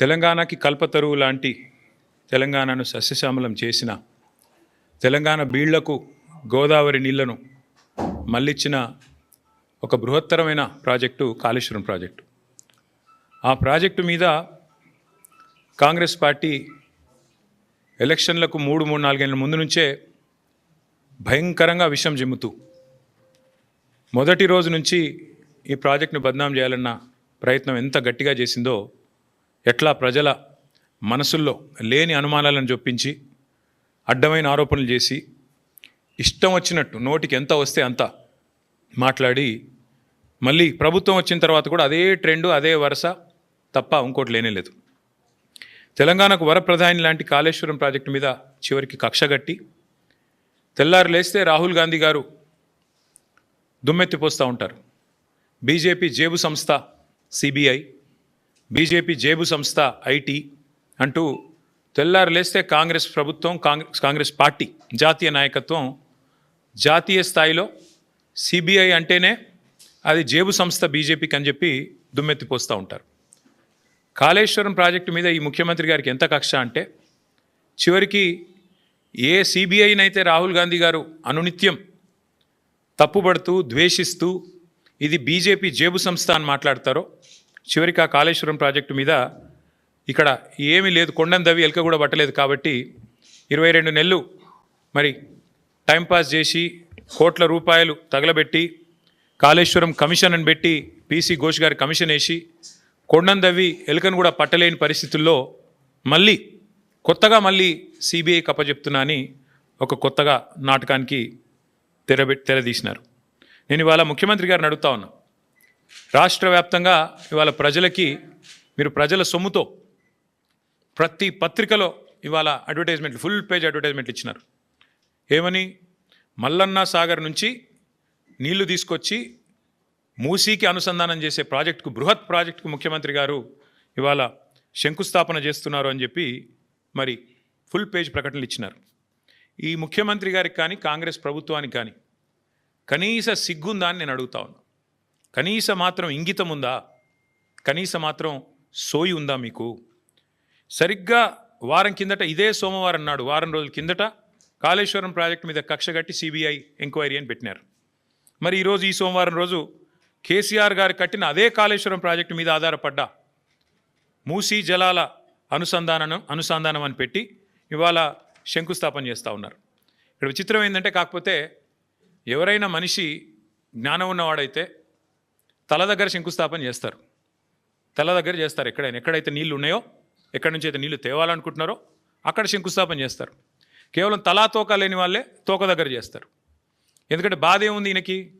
తెలంగాణకి కల్పతరువు లాంటి తెలంగాణను సస్యశ్యామలం చేసిన తెలంగాణ బీళ్ళకు గోదావరి నీళ్ళను మళ్ళిచ్చిన ఒక బృహత్తరమైన ప్రాజెక్టు కాళేశ్వరం ప్రాజెక్టు. ఆ ప్రాజెక్టు మీద కాంగ్రెస్ పార్టీ ఎలక్షన్లకు మూడు మూడు నాలుగేళ్ళ ముందు నుంచే భయంకరంగా విషం జిమ్ముతూ మొదటి రోజు నుంచి ఈ ప్రాజెక్టును బద్నాం చేయాలన్న ప్రయత్నం ఎంత గట్టిగా చేసిందో ఎట్లా ప్రజల మనసుల్లో లేని అనుమానాలను చొప్పించి అడ్డమైన ఆరోపణలు చేసి ఇష్టం వచ్చినట్టు నోటికి ఎంత వస్తే అంత మాట్లాడి మళ్ళీ ప్రభుత్వం వచ్చిన తర్వాత కూడా అదే ట్రెండ్ అదే వరుస తప్ప ఇంకోటి లేనే లేదు. తెలంగాణకు వరప్రధాని లాంటి కాళేశ్వరం ప్రాజెక్టు మీద చివరికి కక్షగట్టి తెల్లారు లేస్తే రాహుల్ గాంధీ గారు దుమ్మెత్తిపోస్తూ ఉంటారు. బీజేపీ జేబు సంస్థ సిబిఐ బీజేపీ జేబు సంస్థ ఐటీ అంటూ తెల్లారు లేస్తే కాంగ్రెస్ ప్రభుత్వం కాంగ్రెస్ కాంగ్రెస్ పార్టీ జాతీయ నాయకత్వం జాతీయ స్థాయిలో సిబిఐ అంటేనే అది జేబు సంస్థ బీజేపీకి అని చెప్పి దుమ్మెత్తిపోస్తూ ఉంటారు. కాళేశ్వరం ప్రాజెక్టు మీద ఈ ముఖ్యమంత్రి గారికి ఎంత కక్ష అంటే చివరికి ఏ సిబిఐనైతే రాహుల్ గాంధీ గారు అనునిత్యం తప్పుబడుతూ ద్వేషిస్తూ ఇది బీజేపీ జేబు సంస్థ అని మాట్లాడతారో చివరికి ఆ కాళేశ్వరం ప్రాజెక్టు మీద ఇక్కడ ఏమీ లేదు కొండం దవి ఎలక కూడా పట్టలేదు కాబట్టి ఇరవై రెండు నెలలు మరి టైంపాస్ చేసి కోట్ల రూపాయలు తగలబెట్టి కాళేశ్వరం కమిషన్ అని పెట్టి పీసీ ఘోష్ గారి కమిషన్ వేసి కొండం దవ్వి ఎలుకను కూడా పట్టలేని పరిస్థితుల్లో మళ్ళీ కొత్తగా మళ్ళీ సిబిఐ కప్పచెప్తున్నా అని ఒక కొత్తగా నాటకానికి తెరబె తెరదీసినారు. నేను ఇవాళ ముఖ్యమంత్రి గారిని అడుగుతా ఉన్నా. రాష్ట్ర వ్యాప్తంగా ఇవాళ ప్రజలకి మీరు ప్రజల సొమ్ముతో ప్రతి పత్రికలో ఇవాళ అడ్వర్టైజ్మెంట్లు ఫుల్ పేజ్ అడ్వర్టైజ్మెంట్లు ఇచ్చినారు. ఏమని? మల్లన్న సాగర్ నుంచి నీళ్ళు తీసుకొచ్చి మూసీకి అనుసంధానం చేసే ప్రాజెక్టుకు బృహత్ ప్రాజెక్టుకు ముఖ్యమంత్రి గారు ఇవాళ శంకుస్థాపన చేస్తున్నారు అని చెప్పి మరి ఫుల్ పేజ్ ప్రకటనలు ఇచ్చినారు. ఈ ముఖ్యమంత్రి గారికి కానీ కాంగ్రెస్ ప్రభుత్వానికి కానీ కనీస సిగ్గుందా అని నేను అడుగుతా ఉన్నా. కనీస మాత్రం ఇంగితం ఉందా? కనీస మాత్రం సోయి ఉందా మీకు? సరిగ్గా వారం కిందట ఇదే సోమవారం నాడు వారం రోజుల కిందట కాళేశ్వరం ప్రాజెక్టు మీద కక్ష కట్టి సిబిఐ ఎంక్వైరీ అని పెట్టినారు. మరి ఈరోజు ఈ సోమవారం రోజు కేసీఆర్ గారు కట్టిన అదే కాళేశ్వరం ప్రాజెక్టు మీద ఆధారపడ్డ మూసీ జలాల అనుసంధానం అనుసంధానం అని పెట్టి ఇవాళ శంకుస్థాపన చేస్తూ ఉన్నారు. ఇక్కడ విచిత్రం ఏంటంటే కాకపోతే ఎవరైనా మనిషి జ్ఞానం ఉన్నవాడైతే తల దగ్గర శంకుస్థాపన చేస్తారు. తల దగ్గర చేస్తారు ఎక్కడైనా. ఎక్కడైతే నీళ్ళు ఉన్నాయో ఎక్కడి నుంచి అయితే నీళ్ళు తేవాలనుకుంటున్నారో అక్కడ శంకుస్థాపన చేస్తారు. కేవలం తలా తోక లేని వాళ్ళే తోక దగ్గర చేస్తారు. ఎందుకంటే బాధ ఏముంది ఈయనకి?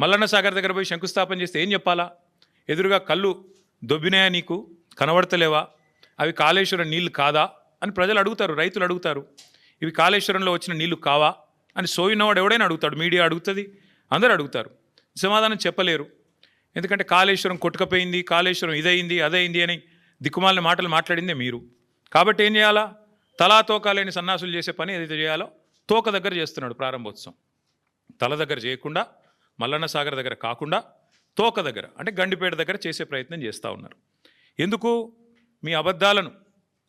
మల్లన్న సాగర్ దగ్గర పోయి శంకుస్థాపన చేస్తే ఏం చెప్పాలా? ఎదురుగా కళ్ళు దొబ్బినాయా నీకు? కనబడతలేవా? అవి కాళేశ్వరం నీళ్ళు కాదా? అని ప్రజలు అడుగుతారు రైతులు అడుగుతారు. ఇవి కాళేశ్వరంలో వచ్చిన నీళ్ళు కావా? అని సోయినవాడు ఎవడైనా అడుగుతాడు. మీడియా అడుగుతుంది అందరూ అడుగుతారు. సమాధానం చెప్పలేరు. ఎందుకంటే కాళేశ్వరం కొట్టుకపోయింది కాళేశ్వరం ఇదయింది అదయింది అని దిక్కుమాలిన మాటలు మాట్లాడిందే మీరు. కాబట్టి ఏం చేయాలా? తలా తోకలేని సన్నాసులు చేసే పని ఏదైతే చేయాలో తోక దగ్గర చేస్తున్నాడు ప్రారంభోత్సవం. తల దగ్గర చేయకుండా మల్లన్న సాగర్ దగ్గర కాకుండా తోక దగ్గర అంటే గండిపేట దగ్గర చేసే ప్రయత్నం చేస్తూ ఉన్నారు. ఎందుకు? మీ అబద్ధాలను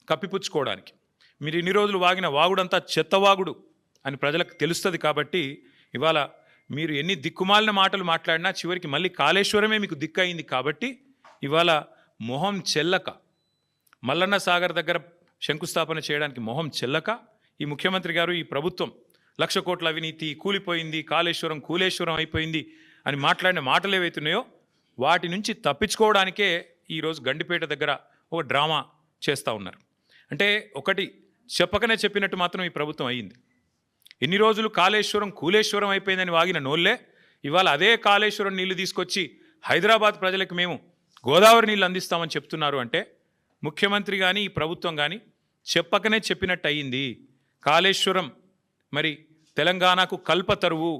కప్పిపుచ్చుకోవడానికి. మీరు ఇన్ని రోజులు వాగిన వాగుడంతా చెత్తవాగుడు అని ప్రజలకు తెలుస్తుంది కాబట్టి ఇవాళ మీరు ఎన్ని దిక్కుమాలిన మాటలు మాట్లాడినా చివరికి మళ్ళీ కాళేశ్వరమే మీకు దిక్కయింది కాబట్టి ఇవాళ మొహం చెల్లక. మల్లన్న సాగర్ దగ్గర శంకుస్థాపన చేయడానికి మొహం చెల్లక. ఈ ముఖ్యమంత్రి గారు ఈ ప్రభుత్వం లక్ష కోట్ల అవినీతి కూలిపోయింది కాళేశ్వరం కూలేశ్వరం అయిపోయింది అని మాట్లాడిన మాటలు ఏవైతున్నాయో వాటి నుంచి తప్పించుకోవడానికే ఈరోజు గండిపేట దగ్గర ఒక డ్రామా చేస్తూ ఉన్నారు. అంటే ఒకటి చెప్పకనే చెప్పినట్టు మాత్రం ఈ ప్రభుత్వం అయ్యింది ఎన్ని రోజులు కాళేశ్వరం కూలేశ్వరం అయిపోయిందని వాగిన నోళ్ళే? ఇవాళ అదే కాళేశ్వరం నీళ్ళు తీసుకొచ్చి హైదరాబాద్ ప్రజలకు మేము గోదావరి నీళ్ళు అందిస్తామని చెప్తున్నారు అంటే ముఖ్యమంత్రి కానీ ఈ ప్రభుత్వం కానీ చెప్పకనే చెప్పినట్టు అయ్యింది కాళేశ్వరం మరి తెలంగాణకు కల్పతరువు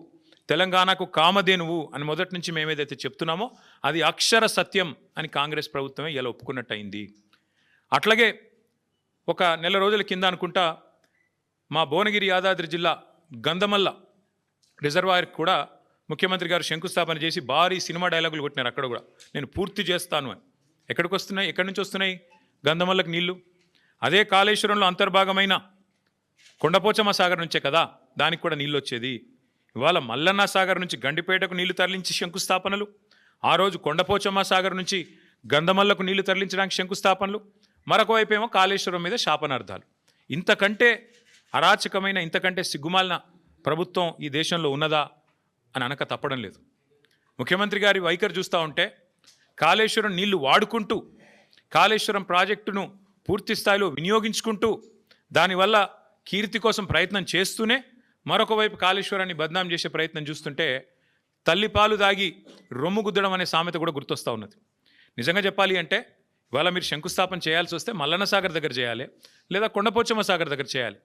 తెలంగాణకు కామధేనువు అని మొదటి నుంచి మేము ఏదైతే చెప్తున్నామో అది అక్షర సత్యం అని కాంగ్రెస్ ప్రభుత్వమే ఇలా ఒప్పుకున్నట్టు అయింది అట్లాగే ఒక నెల రోజుల కింద అనుకుంటా మా భువనగిరి యాదాద్రి జిల్లా గంధమల్ల రిజర్వాయర్కి కూడా ముఖ్యమంత్రి గారు శంకుస్థాపన చేసి భారీ సినిమా డైలాగులు కొట్టినారు అక్కడ కూడా. నేను పూర్తి చేస్తాను అని. ఎక్కడికి వస్తున్నాయి? ఎక్కడి నుంచి వస్తున్నాయి? గంధమల్లకు నీళ్ళు. అదే కాళేశ్వరంలో అంతర్భాగమైన కొండపోచమ్మ సాగర్ నుంచే కదా? దానికి కూడా నీళ్ళు వచ్చేది. ఇవాళ మల్లన్న సాగర్ నుంచి గండిపేటకు నీళ్ళు తరలించి శంకుస్థాపనలు. ఆ రోజు కొండపోచమ్మ సాగర్ నుంచి గంధమల్లకు నీళ్ళు తరలించడానికి శంకుస్థాపనలు. మరొకవైపు ఏమో కాళేశ్వరం మీద శాపనార్థాలు. ఇంతకంటే అరాచకమైన ఇంతకంటే సిగ్గుమాలిన ప్రభుత్వం ఈ దేశంలో ఉన్నదా అని అనక తప్పడం లేదు. ముఖ్యమంత్రి గారి వైఖరి చూస్తూ ఉంటే కాళేశ్వరం నీళ్ళు వాడుకుంటూ కాళేశ్వరం ప్రాజెక్టును పూర్తి స్థాయిలో వినియోగించుకుంటూ దానివల్ల కీర్తి కోసం ప్రయత్నం చేస్తూనే మరొక వైపు కాళేశ్వరాన్ని బద్నాం చేసే ప్రయత్నం చూస్తుంటే తల్లిపాలు దాగి రొమ్ము గుద్దడం అనే సామెత కూడా గుర్తొస్తూ ఉన్నది. నిజంగా చెప్పాలి అంటే ఇవాళ మీరు శంకుస్థాపన చేయాల్సి వస్తే మల్లన్న సాగర్ దగ్గర చేయాలి లేదా కొండపోచమ్మ సాగర్ దగ్గర చేయాలి.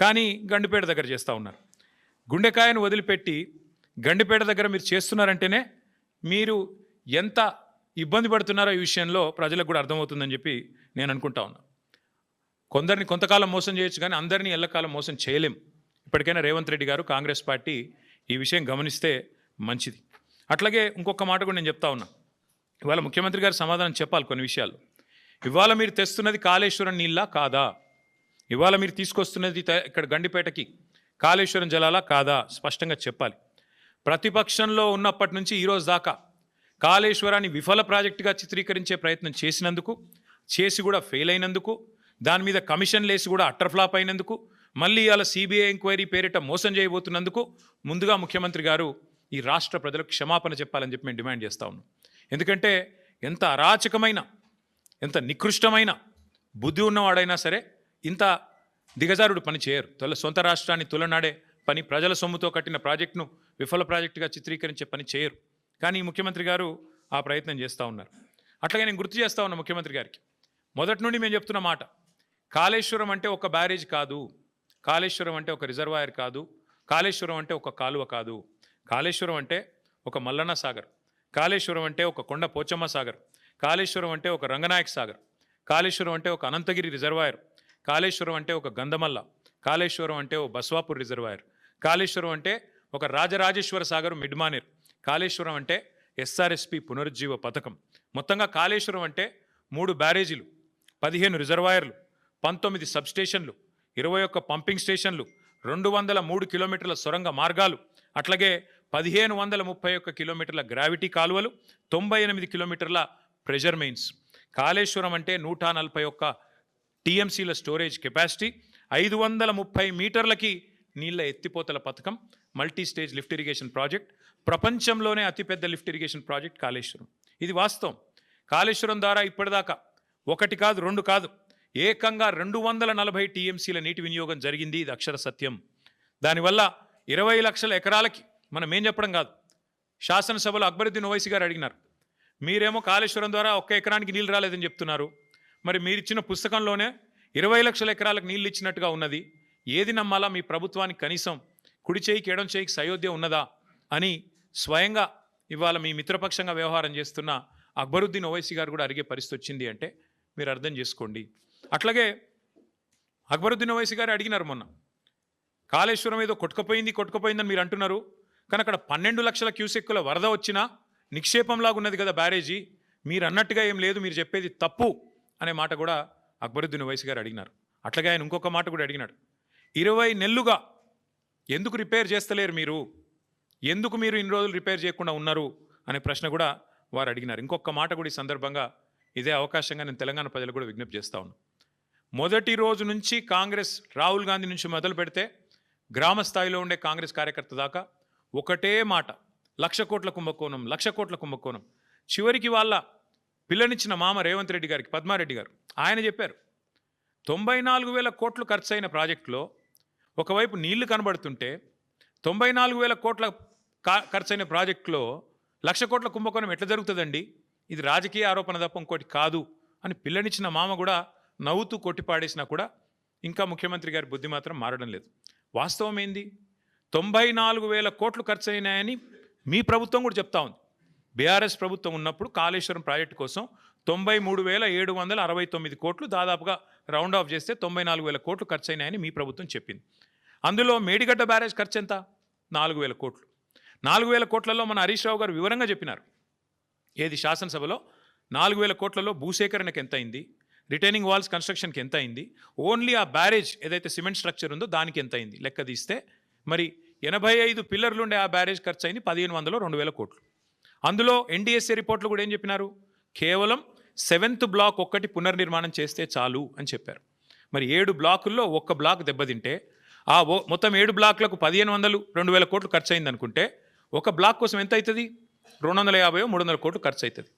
కానీ గండిపేట దగ్గర చేస్తూ ఉన్నారు. గుండెకాయను వదిలిపెట్టి గండిపేట దగ్గర మీరు చేస్తున్నారంటేనే మీరు ఎంత ఇబ్బంది పడుతున్నారో ఈ విషయంలో ప్రజలకు కూడా అర్థమవుతుందని చెప్పి నేను అనుకుంటా ఉన్నా. కొందరిని కొంతకాలం మోసం చేయొచ్చు కానీ అందరినీ ఎల్లకాలం మోసం చేయలేం. ఇప్పటికైనా రేవంత్ రెడ్డి గారు కాంగ్రెస్ పార్టీ ఈ విషయం గమనిస్తే మంచిది. అట్లాగే ఇంకొక మాట కూడా నేను చెప్తా ఉన్నా. ఇవాళ ముఖ్యమంత్రి గారు సమాధానం చెప్పాలి కొన్ని విషయాలు. ఇవాళ మీరు తెస్తున్నది కాళేశ్వరం నీళ్ళ కాదా? ఇవాళ మీరు తీసుకొస్తున్నది ఇక్కడ గండిపేటకి కాళేశ్వరం జలాలా కాదా? స్పష్టంగా చెప్పాలి. ప్రతిపక్షంలో ఉన్నప్పటి నుంచి ఈరోజు దాకా కాళేశ్వరాన్ని విఫల ప్రాజెక్టుగా చిత్రీకరించే ప్రయత్నం చేసినందుకు చేసి కూడా ఫెయిల్ అయినందుకు దాని మీద కమిషన్ లేసి కూడా అట్టర్ ఫ్లాప్ అయినందుకు మళ్ళీ ఇవాళ సిబిఐ ఎంక్వైరీ పేరిట మోసం చేయబోతున్నందుకు ముందుగా ముఖ్యమంత్రి గారు ఈ రాష్ట్ర ప్రజలకు క్షమాపణ చెప్పాలని చెప్పి మేము డిమాండ్ చేస్తా ఉన్నాం. ఎందుకంటే ఎంత అరాచకమైన ఎంత నికృష్టమైన బుద్ధి ఉన్నవాడైనా సరే ఇంత దిగజారుడు పని చేయరు. తొల సొంత రాష్ట్రాన్ని తులనాడే పని ప్రజల సొమ్ముతో కట్టిన ప్రాజెక్టును విఫల ప్రాజెక్టుగా చిత్రీకరించే పని చేయరు. కానీ ముఖ్యమంత్రి గారు ఆ ప్రయత్నం చేస్తూ ఉన్నారు. అట్లాగే నేను గుర్తు చేస్తా ఉన్నా ముఖ్యమంత్రి గారికి. మొదటి నుండి మేము చెప్తున్న మాట కాళేశ్వరం అంటే ఒక బ్యారేజ్ కాదు. కాళేశ్వరం అంటే ఒక రిజర్వాయర్ కాదు. కాళేశ్వరం అంటే ఒక కాలువ కాదు. కాళేశ్వరం అంటే ఒక మల్లన్న సాగర్. కాళేశ్వరం అంటే ఒక కొండ పోచమ్మ సాగర్. కాళేశ్వరం అంటే ఒక రంగనాయక్ సాగర్. కాళేశ్వరం అంటే ఒక అనంతగిరి రిజర్వాయర్. కాళేశ్వరం అంటే ఒక గంధమల్ల కాళేశ్వరం అంటే ఒక బస్వాపూర్ రిజర్వాయర్ కాళేశ్వరం అంటే ఒక రాజరాజేశ్వర సాగర్ మిడ్మానేర్ కాళేశ్వరం అంటే ఎస్ఆర్ఎస్పి పునరుజ్జీవ పథకం. మొత్తంగా కాళేశ్వరం అంటే మూడు బ్యారేజీలు పదిహేను రిజర్వాయర్లు పంతొమ్మిది సబ్స్టేషన్లు ఇరవై ఒక్క పంపింగ్ స్టేషన్లు రెండు వందల మూడు కిలోమీటర్ల సొరంగ మార్గాలు అట్లాగే పదిహేను వందల ముప్పై ఒక్క కిలోమీటర్ల గ్రావిటీ కాలువలు తొంభై ఎనిమిది కిలోమీటర్ల ప్రెషర్ మెయిన్స్. కాళేశ్వరం అంటే నూట నలభై ఒక్క టీఎంసీల స్టోరేజ్ కెపాసిటీ ఐదు వందల ముప్పై మీటర్లకి నీళ్ళ ఎత్తిపోతల పథకం multi stage lift irrigation project ప్రపంచంలోనే అతిపెద్ద లిఫ్ట్ ఇరిగేషన్ ప్రాజెక్ట్ కాళేశ్వరం. ఇది వాస్తవం. కాళేశ్వరం ద్వారా ఇప్పటిదాకా ఒకటి కాదు రెండు కాదు ఏకంగా రెండు వందల నలభై టీఎంసీల నీటి వినియోగం జరిగింది. ఇది అక్షర సత్యం. దానివల్ల ఇరవై లక్షల ఎకరాలకి మనం ఏం చెప్పడం కాదు. శాసనసభలో అక్బరుద్దీన్ ఓవైసీ గారు అడిగినారు మీరేమో కాళేశ్వరం ద్వారా ఒక్క ఎకరానికి నీళ్ళు రాలేదని చెప్తున్నారు. మరి మీరు ఇచ్చిన పుస్తకంలోనే ఇరవై లక్షల ఎకరాలకు నీళ్ళు ఇచ్చినట్టుగా ఉన్నది. ఏది నమ్మాలా మీ ప్రభుత్వానికి కనీసం కుడి చేయికి ఎడం చేయికి సయోధ్య ఉన్నదా అని స్వయంగా ఇవాళ మీ మిత్రపక్షంగా వ్యవహారం చేస్తున్న అక్బరుద్దీన్ ఓవైసీ గారు కూడా అడిగే పరిస్థితి వచ్చింది అంటే మీరు అర్థం చేసుకోండి. అట్లాగే అక్బరుద్దీన్ ఓవైసీ గారు అడిగినారు మొన్న. కాళేశ్వరం ఏదో కొట్టుకుపోయింది కొట్టుకుపోయిందని మీరు అంటున్నారు. కానీ అక్కడ పన్నెండు లక్షల క్యూసెక్కుల వరద వచ్చినా నిక్షేపంలాగా ఉన్నది కదా బ్యారేజీ. మీరు అన్నట్టుగా ఏం లేదు మీరు చెప్పేది తప్పు. అనే మాట కూడా అక్బరుద్దీన్ వైస్ గారు అడిగినారు. అట్లాగే ఆయన ఇంకొక మాట కూడా అడిగినాడు. ఇరవై నెలలుగా ఎందుకు రిపేర్ చేస్తలేరు మీరు? ఎందుకు మీరు ఇన్ని రోజులు రిపేర్ చేయకుండా ఉన్నారు? అనే ప్రశ్న కూడా వారు అడిగినారు. ఇంకొక మాట కూడా ఈ సందర్భంగా ఇదే అవకాశంగా నేను తెలంగాణ ప్రజలు కూడా విజ్ఞప్తి చేస్తా ఉన్నాను మొదటి రోజు నుంచి కాంగ్రెస్ రాహుల్ గాంధీ నుంచి మొదలు పెడితే గ్రామ స్థాయిలో ఉండే కాంగ్రెస్ కార్యకర్త దాకా ఒకటే మాట లక్ష కోట్ల కుంభకోణం లక్ష కోట్ల కుంభకోణం. చివరికి వాళ్ళ పిల్లనిచ్చిన మామ రేవంత్ రెడ్డి గారికి పద్మారెడ్డి గారు ఆయన చెప్పారు తొంభై నాలుగు వేల కోట్లు ఖర్చు అయిన ప్రాజెక్టులో ఒకవైపు నీళ్ళు కనబడుతుంటే తొంభై నాలుగు వేల కోట్ల ఖర్చు ఖర్చైన ప్రాజెక్టులో లక్ష కోట్ల కుంభకోణం ఎట్లా జరుగుతుందండి? ఇది రాజకీయ ఆరోపణ తప్ప ఇంకోటి కాదు అని పిల్లనిచ్చిన మామ కూడా నవ్వుతూ కొట్టిపాడేసినా కూడా ఇంకా ముఖ్యమంత్రి గారి బుద్ధి మాత్రం మారడం లేదు. వాస్తవం ఏంది? తొంభై నాలుగు వేల కోట్లు ఖర్చు అయినాయని మీ ప్రభుత్వం కూడా చెప్తా ఉంది. బీఆర్ఎస్ ప్రభుత్వం ఉన్నప్పుడు కాళేశ్వరం ప్రాజెక్టు కోసం తొంభై మూడు వేల ఏడు వందల అరవై తొమ్మిది కోట్లు దాదాపుగా రౌండ్ ఆఫ్ చేస్తే తొంభై నాలుగు వేల కోట్లు ఖర్చు అయినాయని మీ ప్రభుత్వం చెప్పింది. అందులో మేడిగడ్డ బ్యారేజ్ ఖర్చు ఎంత నాలుగు వేల కోట్లు. నాలుగు వేల కోట్లలో మన హరీష్ రావు గారు వివరంగా చెప్పినారు. ఏది శాసనసభలో? నాలుగు వేల కోట్లలో భూసేకరణకు ఎంత అయింది రిటైనింగ్ వాల్స్ కన్స్ట్రక్షన్కి ఎంత అయింది ఓన్లీ ఆ బ్యారేజ్ ఏదైతే సిమెంట్ స్ట్రక్చర్ ఉందో దానికి ఎంత అయింది లెక్క తీస్తే మరి ఎనభై ఐదు పిల్లర్లు ఉండే ఆ బ్యారేజ్ ఖర్చు అయింది పదిహేను వందలు రెండు వేల కోట్లు. అందులో ఎన్డీఎస్ఏ రిపోర్ట్లు కూడా ఏం చెప్పినారు? కేవలం సెవెంత్ బ్లాక్ ఒక్కటి పునర్నిర్మాణం చేస్తే చాలు అని చెప్పారు. మరి ఏడు బ్లాకుల్లో ఒక్క బ్లాక్ దెబ్బతింటే ఆ మొత్తం ఏడు బ్లాక్లకు పదిహేను వందలు రెండు వేల కోట్లు ఖర్చు అయింది అనుకుంటే ఒక బ్లాక్ కోసం ఎంత అవుతుంది రెండు వందల యాభై మూడు వందల కోట్లు ఖర్చు అవుతుంది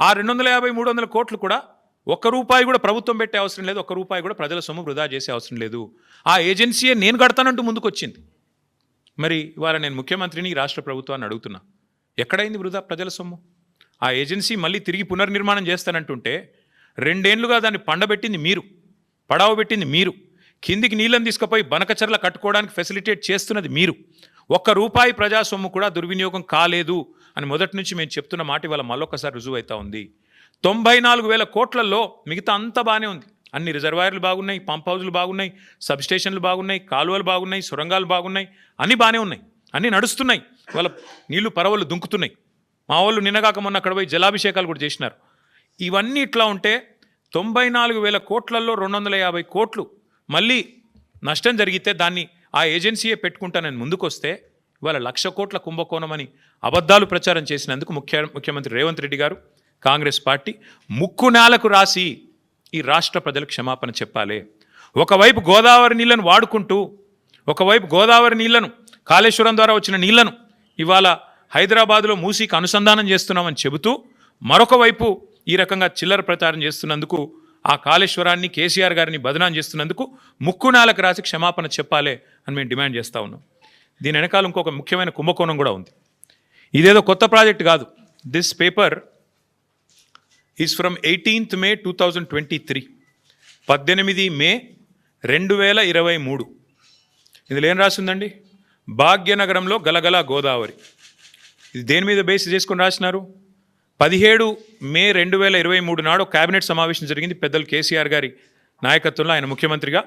ఆ రెండు వందల యాభై మూడు వందల కోట్లు కూడా ఒక్క రూపాయి కూడా ప్రభుత్వం పెట్టే అవసరం లేదు ఒక్క రూపాయి కూడా ప్రజల సొమ్ము వృధా చేసే అవసరం లేదు. ఆ ఏజెన్సీయే నేను కడతానంటూ ముందుకు వచ్చింది మరి ఇవాళ నేను ముఖ్యమంత్రిని రాష్ట్ర ప్రభుత్వాన్ని అడుగుతున్నా. ఎక్కడైంది వృధా ప్రజల సొమ్ము? ఆ ఏజెన్సీ మళ్ళీ తిరిగి పునర్నిర్మాణం చేస్తానంటుంటే రెండేళ్ళుగా దాన్ని పండబెట్టింది మీరు పడావ పెట్టింది మీరు కిందికి నీళ్ళని తీసుకుపోయి బనకచర్ల కట్టుకోవడానికి ఫెసిలిటేట్ చేస్తున్నది మీరు. ఒక్క రూపాయి ప్రజా సొమ్ము కూడా దుర్వినియోగం కాలేదు అని మొదటి నుంచి మేము చెప్తున్న మాట ఇవాళ మళ్ళొక్కసారి రుజువు అవుతా ఉంది. తొంభై నాలుగు వేల కోట్లలో మిగతా అంతా బాగానే ఉంది. అన్ని రిజర్వాయర్లు బాగున్నాయి పంప్ హౌజులు బాగున్నాయి సబ్ స్టేషన్లు బాగున్నాయి కాలువలు బాగున్నాయి సొరంగాలు బాగున్నాయి అన్నీ బాగానే ఉన్నాయి. అన్నీ నడుస్తున్నాయి. వాళ్ళ నీళ్ళు పరవలు దుంకుతున్నాయి. మా వాళ్ళు నిన్నగాక మొన్న అక్కడ పోయి జలాభిషేకాలు కూడా చేసినారు. ఇవన్నీ ఇట్లా ఉంటే తొంభై నాలుగు వేల కోట్లలో రెండు వందల యాభై కోట్లు మళ్ళీ నష్టం జరిగితే దాన్ని ఆ ఏజెన్సీయే పెట్టుకుంటానని ముందుకొస్తే ఇవాళ లక్ష కోట్ల కుంభకోణం అని అబద్ధాలు ప్రచారం చేసినందుకు ముఖ్య ముఖ్యమంత్రి రేవంత్ రెడ్డి గారు కాంగ్రెస్ పార్టీ ముక్కు నేలకు రాసి ఈ రాష్ట్ర ప్రజలకు క్షమాపణ చెప్పాలి. ఒకవైపు గోదావరి నీళ్ళను వాడుకుంటూ ఒకవైపు గోదావరి నీళ్ళను కాళేశ్వరం ద్వారా వచ్చిన నీళ్ళను ఇవాళ హైదరాబాద్లో మూసీకి అనుసంధానం చేస్తున్నామని చెబుతూ మరొక వైపు ఈ రకంగా చిల్లర ప్రచారం చేస్తున్నందుకు ఆ కాళేశ్వరాన్ని కేసీఆర్ గారిని బదనాం చేస్తున్నందుకు ముక్కునాలకు రాసి క్షమాపణ చెప్పాలి అని మేము డిమాండ్ చేస్తూ ఉన్నాం. దీని వెనకాల ఇంకొక ముఖ్యమైన కుంభకోణం కూడా ఉంది. ఇదేదో కొత్త ప్రాజెక్ట్ కాదు. This paper is from eighteenth May two thousand twenty three పద్దెనిమిది మే రెండు వేల ఇరవై మూడు. ఇందులో ఏం రాసిందండి భాగ్యనగరంలో గలగల గోదావరి. ఇది దేని మీద బేస్ చేసుకొని రాసినారు? పదిహేడు మే రెండు వేల ఇరవై మూడు నాడు కేబినెట్ సమావేశం జరిగింది పెద్దలు కేసీఆర్ గారి నాయకత్వంలో ఆయన ముఖ్యమంత్రిగా.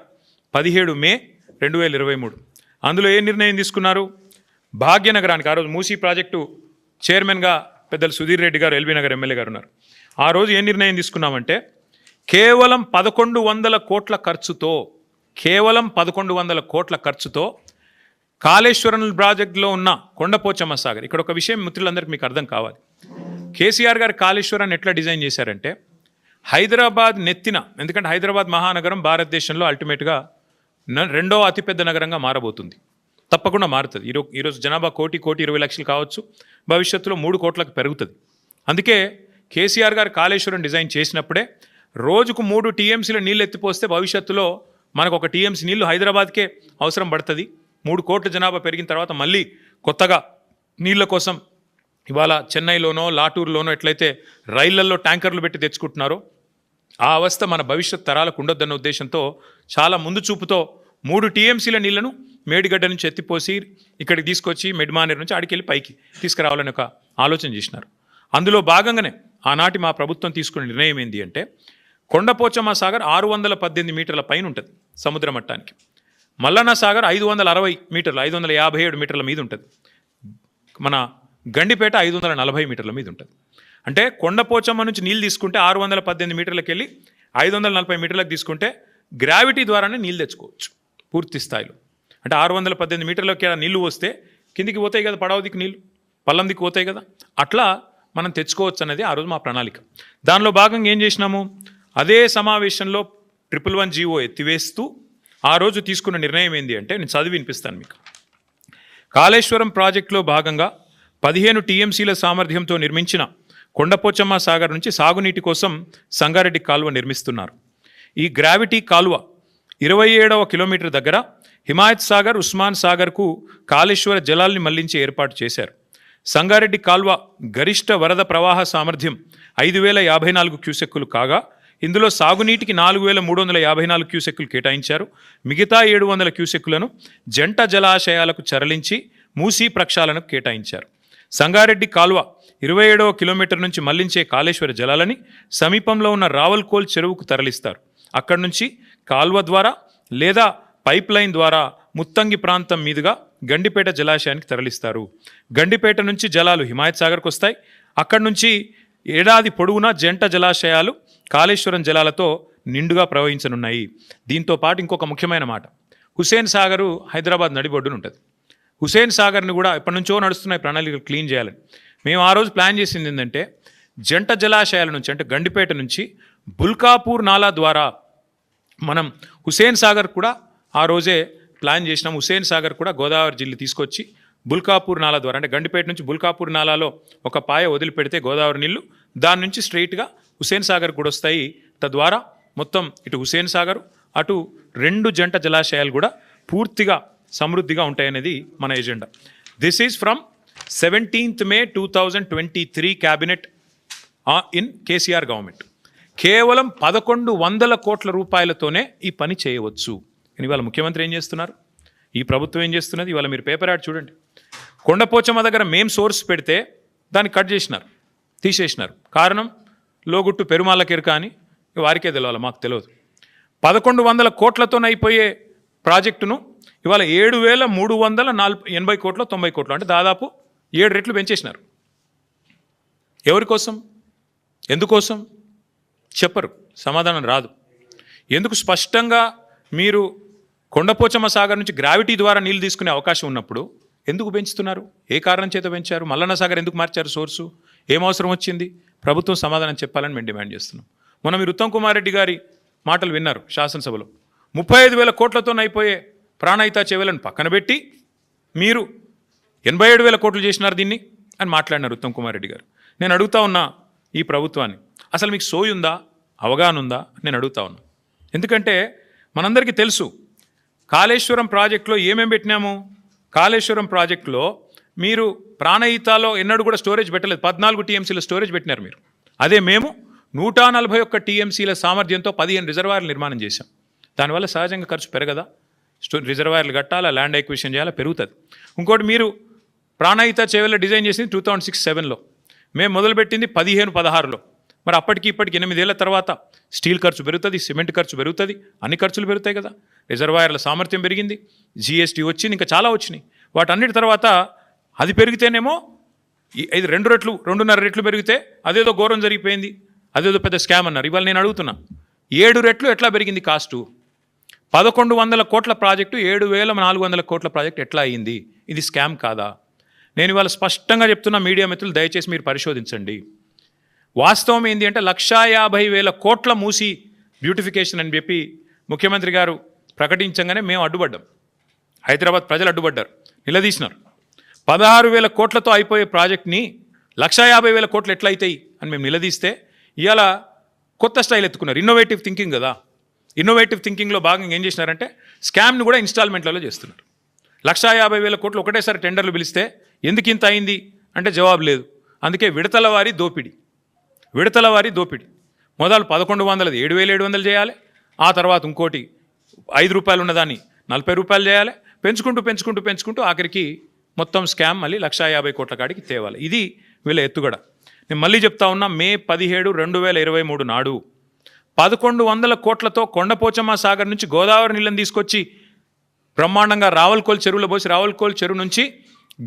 పదిహేడు మే రెండు వేల ఇరవై మూడు. అందులో ఏ నిర్ణయం తీసుకున్నారు? భాగ్యనగరానికి. ఆ రోజు మూసీ ప్రాజెక్టు చైర్మన్గా పెద్దలు సుధీర్ రెడ్డి గారు ఎల్బీ నగర్ ఎమ్మెల్యే గారు ఉన్నారు. ఆ రోజు ఏ నిర్ణయం తీసుకున్నామంటే కేవలం పదకొండు వందల కోట్ల ఖర్చుతో కేవలం పదకొండు వందల కోట్ల ఖర్చుతో కాళేశ్వరం ప్రాజెక్టులో ఉన్న కొండపోచమ్మ సాగర్. ఇక్కడ ఒక విషయం మిత్రులందరికీ మీకు అర్థం కావాలి. కేసీఆర్ గారు కాళేశ్వరాన్ని ఎట్లా డిజైన్ చేశారంటే హైదరాబాద్ నెత్తిన ఎందుకంటే హైదరాబాద్ మహానగరం భారతదేశంలో అల్టిమేట్గా న- రెండో అతిపెద్ద నగరంగా మారబోతుంది. తప్పకుండా మారుతుంది. ఈరోజు ఈరోజు జనాభా కోటి కోటి ఇరవై లక్షలు కావచ్చు భవిష్యత్తులో మూడు కోట్లకు పెరుగుతుంది. అందుకే కేసీఆర్ గారు కాళేశ్వరం డిజైన్ చేసినప్పుడే రోజుకు మూడు టీఎంసీల నీళ్ళు ఎత్తిపోస్తే భవిష్యత్తులో మనకు ఒక టీఎంసీ నీళ్ళు హైదరాబాద్కే అవసరం పడుతుంది. మూడు కోట్ల జనాభా పెరిగిన తర్వాత మళ్ళీ కొత్తగా నీళ్ళ కోసం ఇవాళ చెన్నైలోనో లాటూరులోనో ఎట్లయితే రైళ్ళలో ట్యాంకర్లు పెట్టి తెచ్చుకుంటున్నారో ఆ అవస్థ మన భవిష్యత్ తరాలకు ఉండొద్దన్న ఉద్దేశంతో చాలా ముందు చూపుతో మూడు టీఎంసీల నీళ్ళను మేడిగడ్డ నుంచి ఎత్తిపోసి ఇక్కడికి తీసుకొచ్చి మెడ్మానేర్ నుంచి అడికెళ్ళి పైకి తీసుకురావాలని ఒక ఆలోచన చేసినారు. అందులో భాగంగానే ఆనాటి మా ప్రభుత్వం తీసుకున్న నిర్ణయం ఏంటి అంటే కొండపోచమ్మ సాగర్ ఆరు వందల పద్దెనిమిది మీటర్ల పైన ఉంటుంది సముద్ర మట్టానికి. మల్లన్న సాగర్ ఐదు వందల అరవై మీటర్లు ఐదు వందల యాభై ఏడు మీటర్ల మీద ఉంటుంది. మన గండిపేట ఐదు వందల నలభై మీటర్ల మీద ఉంటుంది. అంటే కొండపోచమ్మ నుంచి నీళ్ళు తీసుకుంటే ఆరు వందల పద్దెనిమిది మీటర్లకు వెళ్ళి ఐదు వందల నలభై మీటర్లకు తీసుకుంటే గ్రావిటీ ద్వారానే నీళ్ళు తెచ్చుకోవచ్చు పూర్తి స్థాయిలో. అంటే ఆరు వందల పద్దెనిమిది మీటర్లకి నీళ్ళు వస్తే కిందికి పోతాయి కదా పడవ దిక్కు నీళ్ళు పల్లం దిక్కు పోతాయి కదా. అట్లా మనం తెచ్చుకోవచ్చు అనేది ఆ రోజు మా ప్రణాళిక. దానిలో భాగంగా ఏం చేసినాము? అదే సమావేశంలో ట్రిపుల్ వన్ జీవో ఎత్తివేస్తూ ఆ రోజు తీసుకున్న నిర్ణయం ఏంటి అంటే నేను చదివి వినిపిస్తాను మీకు. కాళేశ్వరం ప్రాజెక్టులో భాగంగా పదిహేను టీఎంసీల సామర్థ్యంతో నిర్మించిన కొండపోచమ్మ సాగర్ నుంచి సాగునీటి కోసం సంగారెడ్డి కాలువ నిర్మిస్తున్నారు. ఈ గ్రావిటీ కాలువ ఇరవై ఏడవ కిలోమీటర్ దగ్గర హిమాయత్ సాగర్ ఉస్మాన్ సాగర్కు కాళేశ్వర జలాల్ని మళ్ళించి ఏర్పాటు చేశారు. సంగారెడ్డి కాల్వ గరిష్ట వరద ప్రవాహ సామర్థ్యం ఐదు వేల యాభై నాలుగు క్యూసెక్కులు కాగా ఇందులో సాగునీటికి నాలుగు వేల మూడు వందల యాభై నాలుగు క్యూసెక్కులు కేటాయించారు. మిగతా ఏడు వందల క్యూసెక్కులను జంట జలాశయాలకు చరలించి మూసీ ప్రక్షాళనకు కేటాయించారు. సంగారెడ్డి కాల్వ ఇరవై ఏడవ కిలోమీటర్ నుంచి మళ్ళించే కాళేశ్వర జలాలని సమీపంలో ఉన్న రావల్కోల్ చెరువుకు తరలిస్తారు. అక్కడి నుంచి కాల్వ ద్వారా లేదా పైప్ లైన్ ద్వారా ముత్తంగి ప్రాంతం మీదుగా గండిపేట జలాశయానికి తరలిస్తారు. గండిపేట నుంచి జలాలు హిమాయత్ సాగర్కు వస్తాయి. అక్కడి నుంచి ఏడాది పొడవునా జంట జలాశయాలు కాళేశ్వరం జలాలతో నిండుగా ప్రవహించనున్నాయి. దీంతో పాటు ఇంకొక ముఖ్యమైన మాట. హుసేన్ సాగరు హైదరాబాద్ నడిబొడ్డున ఉంటుంది హుసేన్ సాగర్ని కూడా ఎప్పటి నుంచో నడుస్తున్నాయి ప్రణాళికలు క్లీన్ చేయాలని. మేము ఆ రోజు ప్లాన్ చేసింది ఏంటంటే జంట జలాశయాల నుంచి అంటే గండిపేట నుంచి బుల్కాపూర్ నాలా ద్వారా మనం హుసేన్ సాగర్ కూడా ఆ రోజే ప్లాన్ చేసినాం. హుసేన్ సాగర్ కూడా గోదావరి జిల్లా తీసుకొచ్చి బుల్కాపూర్ నాలా ద్వారా అంటే గండిపేట నుంచి బుల్కాపూర్ నాలాలో ఒక పాయ వదిలిపెడితే గోదావరి నీళ్ళు దాని నుంచి స్ట్రైట్గా హుసేన్ సాగర్ కూడా వస్తాయి. తద్వారా మొత్తం ఇటు హుసేన్ సాగర్ అటు రెండు జంట జలాశయాలు కూడా పూర్తిగా సమృద్ధిగా ఉంటాయనేది మన agenda. This is from seventeenth May two thousand twenty three cabinet in KCR government కేవలం పదకొండు వందల కోట్ల రూపాయలతోనే ఈ పని చేయవచ్చు. కానీ ఇవాళ ముఖ్యమంత్రి ఏం చేస్తున్నారు? ఈ ప్రభుత్వం ఏం చేస్తున్నది? ఇవాళ మీరు పేపర్ యాడ్ చూడండి. కొండపోచమ్మ దగ్గర మేం సోర్స్ పెడితే దాన్ని కట్ చేసినారు తీసేసినారు. కారణం? లోగుట్టు పెరుమాళ్ళ కానీ అని వారికే తెలియాలి మాకు తెలియదు పదకొండు వందల కోట్లతో అయిపోయే ప్రాజెక్టును ఇవాళ ఏడు వేల మూడు వందల నాలుగు ఎనభై కోట్లు తొంభై కోట్లు అంటే దాదాపు ఏడు రెట్లు పెంచేసినారు. ఎవరి కోసం? ఎందుకోసం? చెప్పరు సమాధానం రాదు. ఎందుకు స్పష్టంగా మీరు కొండపోచమ్మ సాగర్ నుంచి గ్రావిటీ ద్వారా నీళ్ళు తీసుకునే అవకాశం ఉన్నప్పుడు ఎందుకు పెంచుతున్నారు? ఏ కారణం చేత పెంచారు? మల్లన్న సాగర్ ఎందుకు మార్చారు సోర్సు? ఏం అవసరం వచ్చింది ప్రభుత్వం సమాధానం చెప్పాలని మేము డిమాండ్ చేస్తున్నాం. మొన్న మీరు ఉత్తమ్ కుమార్ రెడ్డి గారి మాటలు విన్నారు శాసనసభలో. ముప్పై ఐదు వేల కోట్లతో అయిపోయే ప్రాణహిత చెవులను పక్కన పెట్టి మీరు ఎనభై ఏడు వేల కోట్లు చేసినారు దీన్ని అని మాట్లాడినారు ఉత్తమ్ కుమార్ రెడ్డి గారు. నేను అడుగుతా ఉన్నా ఈ ప్రభుత్వాన్ని. అసలు మీకు సోయి ఉందా? అవగాహన ఉందా? నేను అడుగుతా ఉన్నా. ఎందుకంటే మనందరికీ తెలుసు కాళేశ్వరం ప్రాజెక్టులో ఏమేం పెట్టినాము? కాళేశ్వరం ప్రాజెక్టులో మీరు ప్రాణహితాలో ఎన్నడూ కూడా స్టోరేజ్ పెట్టలేదు. పద్నాలుగు టీఎంసీల స్టోరేజ్ పెట్టినారు మీరు. అదే మేము నూట నలభై ఒక్క టీఎంసీల సామర్థ్యంతో పదిహేను రిజర్వాయర్లు నిర్మాణం చేశాం. దానివల్ల సహజంగా ఖర్చు పెరగదా? స్టో రిజర్వాయర్లు కట్టాలా? ల్యాండ్ ఎక్విషన్ చేయాలా? పెరుగుతుంది. ఇంకోటి మీరు ప్రాణహిత చేవెళ్ళ డిజైన్ చేసింది టూ థౌజండ్ సిక్స్ సెవెన్లో. మేము మొదలుపెట్టింది పదిహేను పదహారులో. మరి అప్పటికి ఇప్పటికి ఎనిమిదేళ్ళ తర్వాత స్టీల్ ఖర్చు పెరుగుతుంది సిమెంట్ ఖర్చు పెరుగుతుంది అన్ని ఖర్చులు పెరుగుతాయి కదా. రిజర్వాయర్ల సామర్థ్యం పెరిగింది జిఎస్టీ వచ్చింది ఇంకా చాలా వచ్చినాయి. వాటన్నిటి తర్వాత అది పెరిగితేనేమో ఈ- ఇది రెండు రెట్లు రెండున్నర రెట్లు పెరిగితే అదేదో ఘోరం జరిగిపోయింది అదేదో పెద్ద స్కామ్ అన్నారు. ఇవాళ నేను అడుగుతున్నా ఏడు రెట్లు ఎట్లా పెరిగింది కాస్టు? పదకొండు వందల కోట్ల ప్రాజెక్టు ఏడు వేల నాలుగు వందల కోట్ల ప్రాజెక్టు ఎట్లా అయ్యింది ఇది స్కామ్ కాదా? నేను ఇవాళ స్పష్టంగా చెప్తున్న మీడియా మిత్రులు దయచేసి మీరు పరిశోధించండి. వాస్తవం ఏంటి అంటే లక్షా యాభై వేల కోట్ల మూసి బ్యూటిఫికేషన్ అని చెప్పి ముఖ్యమంత్రి గారు ప్రకటించగానే మేము అడ్డుపడ్డాం. హైదరాబాద్ ప్రజలు అడ్డుపడ్డారు నిలదీసినారు. పదహారు వేల కోట్లతో అయిపోయే ప్రాజెక్ట్ని లక్షా యాభై వేల కోట్లు ఎట్లయితాయి అని మేము నిలదీస్తే ఇవాళ కొత్త స్టైల్ ఎత్తుకున్నారు. ఇన్నోవేటివ్ థింకింగ్ కదా. ఇన్నోవేటివ్ థింకింగ్లో భాగంగా ఏం చేసినారంటే స్కామ్ని కూడా ఇన్స్టాల్మెంట్లలో చేస్తున్నారు. లక్షా యాభై వేల కోట్లు ఒకటేసారి టెండర్లు పిలిస్తే ఎందుకు ఇంత అయింది? అంటే జవాబు లేదు. అందుకే విడతల వారి దోపిడీ. విడతల వారి దోపిడీ. మొదలు పదకొండు వందలది ఏడు వేలు ఏడు వందలు చేయాలి. ఆ తర్వాత ఇంకోటి ఐదు రూపాయలు ఉన్నదాన్ని నలభై రూపాయలు చేయాలి. పెంచుకుంటూ పెంచుకుంటూ పెంచుకుంటూ ఆఖరికి మొత్తం స్కామ్ మళ్ళీ లక్షా యాభై కోట్ల కాడికి తేవాలి. ఇది వీళ్ళ ఎత్తుగడ. నేను మళ్ళీ చెప్తా ఉన్నా మే పదిహేడు రెండు వేల ఇరవై మూడు నాడు పదకొండు వందల కోట్లతో కొండపోచమ్మ సాగర్ నుంచి గోదావరి నీళ్ళని తీసుకొచ్చి బ్రహ్మాండంగా రావల్కోల్ చెరువులో పోసి రావల్కోల్ చెరువు నుంచి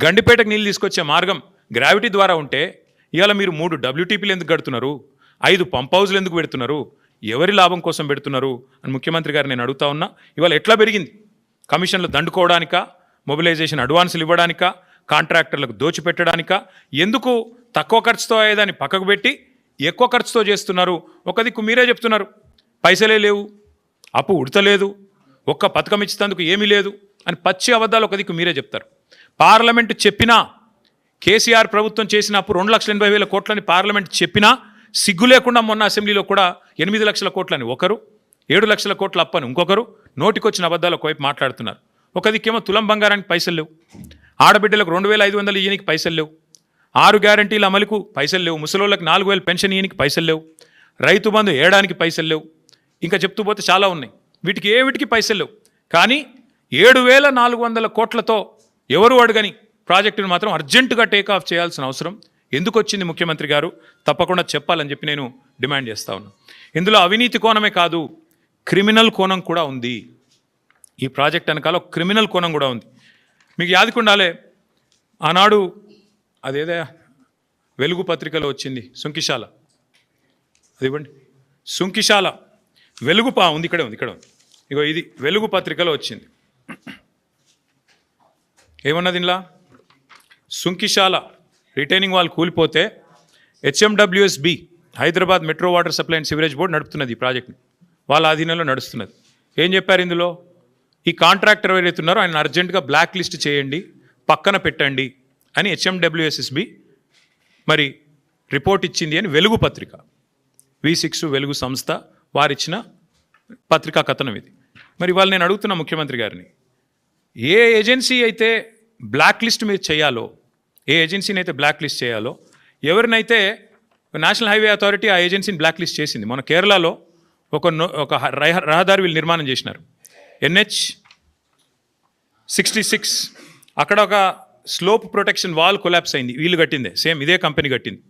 గండిపేటకు నీళ్ళు తీసుకొచ్చే మార్గం గ్రావిటీ ద్వారా ఉంటే ఇవాళ మీరు మూడు డబ్ల్యూటీపీలు ఎందుకు కడుతున్నారు? ఐదు పంప్ హౌజ్లు ఎందుకు పెడుతున్నారు? ఎవరి లాభం కోసం పెడుతున్నారు? అని ముఖ్యమంత్రి గారు నేను అడుగుతా ఉన్నా. ఇవాళ ఎట్లా పెరిగింది? కమిషన్లు దండుకోవడానికా? మొబిలైజేషన్ అడ్వాన్సులు ఇవ్వడానికా కాంట్రాక్టర్లకు దోచిపెట్టడానికా ఎందుకు తక్కువ ఖర్చుతో అయ్యేదాన్ని పక్కకు పెట్టి ఎక్కువ ఖర్చుతో చేస్తున్నారు? ఒక దిక్కు మీరే చెప్తున్నారు. పైసలే లేవు అప్పు ఉడతలేదు ఒక్క పథకం ఇచ్చేందుకు ఏమీ లేదు అని పచ్చి అబద్ధాలు ఒక దిక్కు మీరే చెప్తారు. పార్లమెంట్ చెప్పినా కేసీఆర్ ప్రభుత్వం చేసిన అప్పు రెండు లక్షల ఎనభై వేల కోట్లని పార్లమెంట్ చెప్పినా సిగ్గు లేకుండా మొన్న అసెంబ్లీలో కూడా ఎనిమిది లక్షల కోట్లని ఒకరు ఏడు లక్షల కోట్ల అప్పని ఇంకొకరు నోటికొచ్చిన అబద్ధాలు ఒకవైపు మాట్లాడుతున్నారు. ఒక దిక్కేమో తులం బంగారానికి పైసలు లేవు. ఆడబిడ్డలకు రెండు వేల ఐదు వందలు ఈయనకి పైసలు లేవు. ఆరు గ్యారంటీల అమలుకు పైసలు లేవు. ముసలోళ్ళకి నాలుగు వేలు పెన్షన్ ఈయనకి పైసలు లేవు. రైతు బంధు ఏడానికి పైసలు లేవు. ఇంకా చెప్తూ పోతే చాలా ఉన్నాయి. వీటికి ఏ వీటికి పైసలు లేవు. కానీ ఏడు వేల నాలుగు వందల కోట్లతో ఎవరు అడగని ప్రాజెక్టును మాత్రం అర్జెంటుగా టేక్ ఆఫ్ చేయాల్సిన అవసరం ఎందుకు వచ్చింది ముఖ్యమంత్రి గారు? తప్పకుండా చెప్పాలని చెప్పి నేను డిమాండ్ చేస్తా ఉన్నాను ఇందులో అవినీతి కోణమే కాదు క్రిమినల్ కోణం కూడా ఉంది. ఈ ప్రాజెక్ట్ వెనకాల ఒక క్రిమినల్ కోణం కూడా ఉంది. మీకు యాదికుండాలే ఆనాడు అదేదే వెలుగు పత్రికలో వచ్చింది సుంకిశాల. అది ఇవ్వండి. సుంకిశాల. వెలుగు పా ఉంది ఇక్కడే ఉంది ఇక్కడ ఉంది. ఇగో ఇది వెలుగు పత్రికలో వచ్చింది. ఏమన్నది ఇలా సుంకిశాల. రిటైనింగ్ వాళ్ళు కూలిపోతే HMWSB Hyderabad metro water supply and sewerage board నడుపుతున్నది ఈ ప్రాజెక్ట్ని. వాళ్ళ ఆధీనంలో నడుస్తున్నది. ఏం చెప్పారు ఇందులో? ఈ కాంట్రాక్టర్ ఎవరైతే ఉన్నారో ఆయన అర్జెంటుగా బ్లాక్ లిస్ట్ చేయండి పక్కన పెట్టండి అని హెచ్ఎండబ్ల్యూఎస్ఎస్బి మరి రిపోర్ట్ ఇచ్చింది అని వెలుగు పత్రిక వి సిక్స్ వెలుగు సంస్థ వారిచ్చిన పత్రికా కథనం ఇది. మరి వాళ్ళు నేను అడుగుతున్న ముఖ్యమంత్రి గారిని ఏ ఏజెన్సీ అయితే బ్లాక్ లిస్ట్ మీద చేయాలో ఏ ఏజెన్సీని అయితే బ్లాక్ లిస్ట్ చేయాలో ఎవరినైతే నేషనల్ హైవే అథారిటీ ఆ ఏజెన్సీని బ్లాక్ లిస్ట్ చేసింది మన కేరళలో ఒక నో- ఒక రహదారి వీళ్ళు నిర్మాణం చేసినారు. NH sixty six. అక్కడ ఒక స్లోప్ ప్రొటెక్షన్ వాల్ కొలాప్స్ అయింది. వీళ్ళు కట్టిందే. సేమ్ ఇదే కంపెనీ కట్టింది.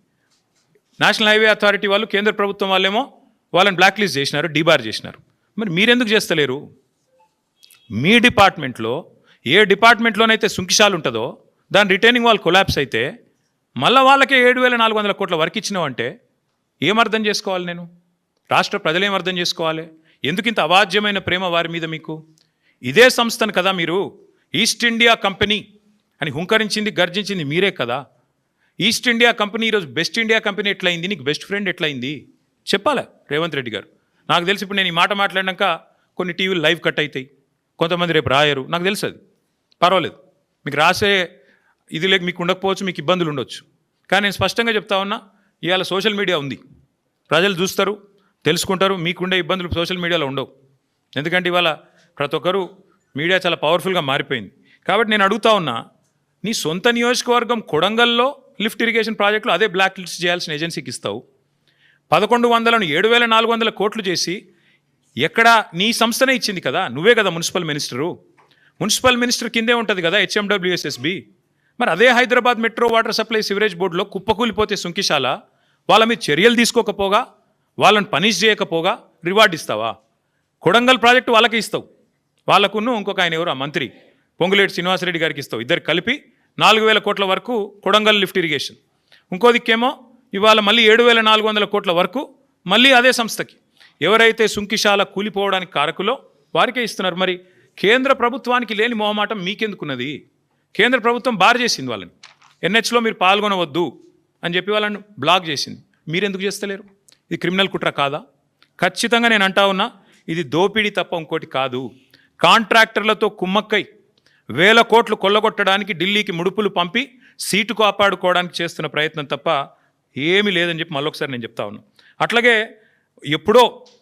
నేషనల్ హైవే అథారిటీ వాళ్ళు కేంద్ర ప్రభుత్వం వాళ్ళేమో వాళ్ళని బ్లాక్ లిస్ట్ చేసినారు డీబార్ చేసినారు. మరి మీరెందుకు చేస్తలేరు? మీ డిపార్ట్మెంట్లో ఏ డిపార్ట్మెంట్లోనైతే సుంకిశాలు ఉంటుందో దాని రిటైనింగ్ వాళ్ళు కొలాప్స్ అయితే మళ్ళీ వాళ్ళకే ఏడు వేల నాలుగు వందల కోట్ల వర్క్ ఇచ్చినావు అంటే ఏం అర్థం చేసుకోవాలి నేను? రాష్ట్ర ప్రజలు ఏమర్థం అర్థం చేసుకోవాలి? ఎందుకు ఇంత అవాజ్యమైన ప్రేమ వారి మీద మీకు? ఇదే సంస్థను కదా మీరు? ఈస్ట్ ఇండియా కంపెనీ అని హుంకరించింది గర్జించింది మీరే కదా? ఈస్ట్ ఇండియా కంపెనీ ఈరోజు బెస్ట్ ఇండియా కంపెనీ ఎట్లయింది? నీకు బెస్ట్ ఫ్రెండ్ ఎట్లయింది? చెప్పాలా రేవంత్ రెడ్డి గారు? నాకు తెలిసి ఇప్పుడు నేను ఈ మాట మాట్లాడినాక కొన్ని టీవీలు లైవ్ కట్ అవుతాయి కొంతమంది రేపు రాయరు. నాకు తెలుసు అది. పర్వాలేదు. మీకు రాసే ఇది లేక మీకు ఉండకపోవచ్చు మీకు ఇబ్బందులు ఉండొచ్చు. కానీ నేను స్పష్టంగా చెప్తా ఉన్నా ఇవాళ సోషల్ మీడియా ఉంది. ప్రజలు చూస్తారు. తెలుసుకుంటారు. మీకుండే ఇబ్బందులు సోషల్ మీడియాలో ఉండవు. ఎందుకంటే ఇవాళ ప్రతి ఒక్కరు మీడియా చాలా పవర్ఫుల్గా మారిపోయింది. కాబట్టి నేను అడుగుతా ఉన్నా నీ సొంత నియోజకవర్గం కొడంగల్లో లిఫ్ట్ ఇరిగేషన్ ప్రాజెక్టులు అదే బ్లాక్ లిస్ట్ చేయాల్సిన ఏజెన్సీకి ఇస్తావు. పదకొండు వందలను ఏడు వేల నాలుగు వందల కోట్లు చేసి ఎక్కడ నీ సంస్థనే ఇచ్చింది కదా? నువ్వే కదా మున్సిపల్ మినిస్టరు. మున్సిపల్ మినిస్టర్ కిందే ఉంటుంది కదా హెచ్ఎండబ్ల్యూఎస్ఎస్బి. మరి అదే Hyderabad metro water supply sewerage బోర్డులో కుప్పకూలిపోతే సుంకిశాల? వాళ్ళ మీద చర్యలు తీసుకోకపోగా? వాళ్ళని పనిష్ చేయకపోగా రివార్డ్ ఇస్తావా? కొడంగల్ ప్రాజెక్టు వాళ్ళకే ఇస్తావు. వాళ్ళకున్ను ఇంకొక ఆయన ఎవరు? ఆ మంత్రి పొంగులేటి శ్రీనివాసరెడ్డి గారికి ఇస్తావు. ఇద్దరు కలిపి నాలుగు వేల కోట్ల వరకు కొడంగల్ లిఫ్ట్ ఇరిగేషన్. ఇంకో దిక్కేమో ఇవాళ మళ్ళీ ఏడు వేల నాలుగు వందల కోట్ల వరకు మళ్ళీ అదే సంస్థకి. ఎవరైతే సుంకిశాల కూలిపోవడానికి కారకులో వారికే ఇస్తున్నారు. మరి కేంద్ర ప్రభుత్వానికి లేని మొహమాటం మీకెందుకున్నది? కేంద్ర ప్రభుత్వం బార్ చేసింది వాళ్ళని. ఎన్హెచ్లో మీరు పాల్గొనవద్దు అని చెప్పి వాళ్ళని బ్లాక్ చేసింది. మీరెందుకు చేస్తలేరు? ఇది క్రిమినల్ కుట్ర కాదా? ఖచ్చితంగా నేను అంటా ఉన్నా ఇది దోపిడీ తప్ప ఇంకోటి కాదు. కాంట్రాక్టర్లతో కుమ్మక్కై వేల కోట్లు కొల్లగొట్టడానికి ఢిల్లీకి ముడుపులు పంపి సీటు కాపాడుకోవడానికి చేస్తున్న ప్రయత్నం తప్ప ఏమీ లేదని చెప్పి మళ్ళొకసారి నేను చెప్తా ఉన్నా. అట్లాగే ఎప్పుడో